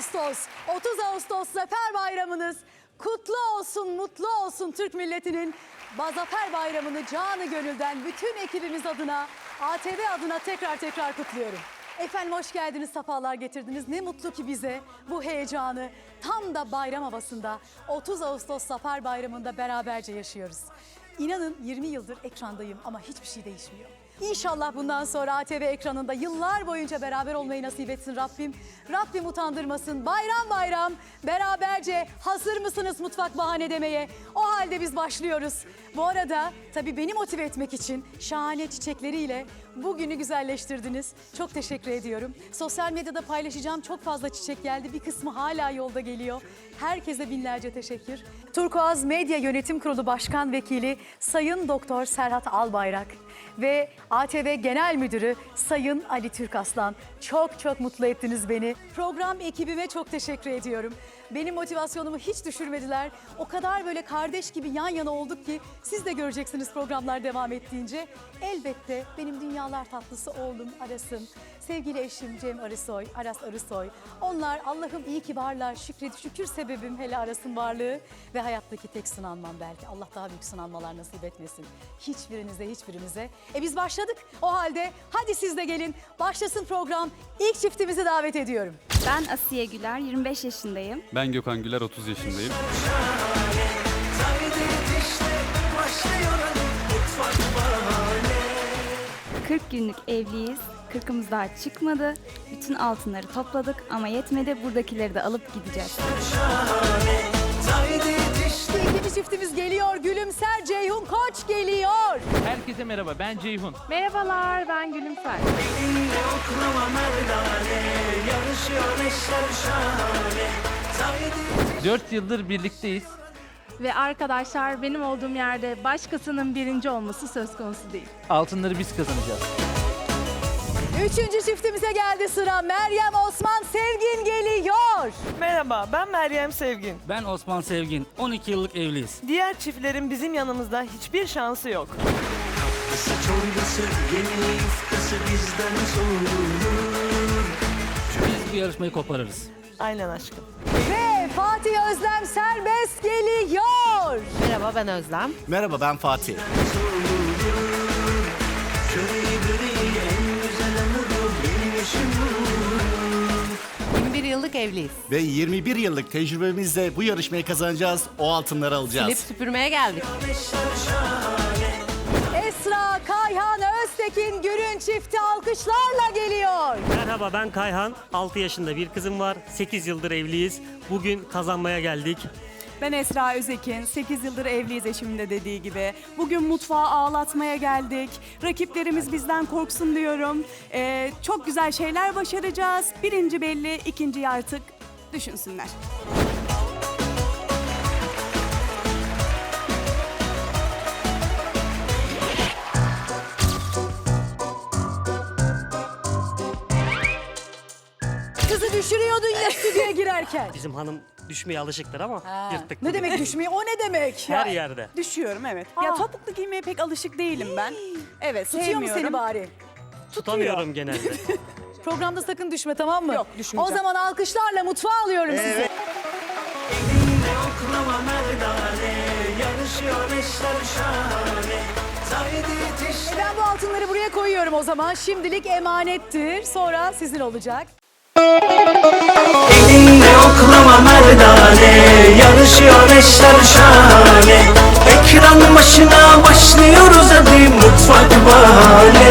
Ağustos. 30 Ağustos Zafer Bayramınız kutlu olsun, mutlu olsun Türk milletinin Zafer Bayramını canı gönülden bütün ekibimiz adına, ATV adına tekrar tekrar kutluyorum. Efendim hoş geldiniz, sefalar getirdiniz. Ne mutlu ki bize bu heyecanı tam da bayram havasında 30 Ağustos Zafer Bayramı'nda beraberce yaşıyoruz. İnanın 20 yıldır ekrandayım ama hiçbir şey değişmiyor. İnşallah bundan sonra ATV ekranında yıllar boyunca beraber olmayı nasip etsin Rabbim. Rabbim utandırmasın. Bayram bayram beraberce hazır mısınız mutfak bahane demeye? O halde biz başlıyoruz. Bu arada tabii beni motive etmek için şahane çiçekleriyle bugünü güzelleştirdiniz. Çok teşekkür ediyorum. Sosyal medyada paylaşacağım çok fazla çiçek geldi. Bir kısmı hala yolda geliyor. Herkese binlerce teşekkür. Turkuaz Medya Yönetim Kurulu Başkan Vekili Sayın Doktor Serhat Albayrak ve ATV Genel Müdürü Sayın Ali Türkaslan. Çok çok mutlu ettiniz beni. Program ekibime çok teşekkür ediyorum. Benim motivasyonumu hiç düşürmediler. O kadar böyle kardeş gibi yan yana olduk ki siz de göreceksiniz programlar devam ettiğince. Elbette benim dünyalar tatlısı oğlum Aras'ım, sevgili eşim Cem Arısoy, Aras Arısoy. Onlar Allah'ım iyi ki varlar, şükret, şükür sebebim hele Aras'ın varlığı ve hayattaki tek sınanmam belki. Allah daha büyük sınanmalar nasip etmesin. Hiçbirinize, hiçbirinize. E biz başladık. O halde hadi siz de gelin. Başlasın program. İlk çiftimizi davet ediyorum. Ben Asiye Güler, 25 yaşındayım. Ben Gökhan Güler, 30 yaşındayım. Haydi işte başlıyor mutfak bahane 40 günlük evliyiz. Kırkımız daha çıkmadı. Bütün altınları topladık ama yetmedi. Buradakileri de alıp gideceğiz. İkinci çiftimiz geliyor. Gülümser Ceyhun Koç geliyor. Herkese merhaba ben Ceyhun. Merhabalar ben Gülümser. Elinle oklama merdane Yarışıyor eşler şahane 4 yıldır birlikteyiz. Ve arkadaşlar benim olduğum yerde başkasının birinci olması söz konusu değil. Altınları biz kazanacağız. Üçüncü çiftimize geldi sıra. Meryem Osman Sevgin geliyor. Merhaba, ben Meryem Sevgin. Ben Osman Sevgin. 12 yıllık evliyiz. Diğer çiftlerin bizim yanımızda hiçbir şansı yok. Kısa çorbası yeni yufkası bizden sorulur Biz bu yarışmayı koparırız. Aynen aşkım. Ve Fatih Özlem Serbest geliyor. Merhaba ben Özlem. Merhaba ben Fatih. Köy yıllık evliyiz. Ve 21 yıllık tecrübemizle bu yarışmayı kazanacağız. O altınları alacağız. Silip süpürmeye geldik. Esra Kayhan Öztekin Gürün çifti alkışlarla geliyor. Merhaba ben Kayhan. 6 yaşında bir kızım var. 8 yıldır evliyiz. Bugün kazanmaya geldik. Ben Esra Özekin. 8 yıldır evliyiz eşimin de dediği gibi. Bugün mutfağı ağlatmaya geldik. Rakiplerimiz bizden korksun diyorum. Ee, çok güzel şeyler başaracağız. Birinci belli, ikinciyi artık düşünsünler. Kızı düşürüyordun ya stüdyoya girerken. Bizim hanım düşmeye alışıktır ama Ha, yırttık. Ne bugün. demek düşmeyi? O ne demek? Her Ya, yerde. Düşüyorum evet. Aa. Ya topuklu giymeye pek alışık değilim ben. Evet, Tutuyor mu sevmiyorum. seni bari? Tutamıyorum genelde. Programda sakın düşme tamam mı? Yok, düşmeyeceğim. O zaman alkışlarla mutfağa alıyorum sizi. Elinle oklama merdane Yarışıyor eşler şahane Haydi işte Ben bu altınları buraya koyuyorum o zaman. Şimdilik emanettir. Sonra sizin olacak. Elinle oklama merdane Yarışıyor eşler şahane. Ekran başına başlıyoruz hadi mutfak bahane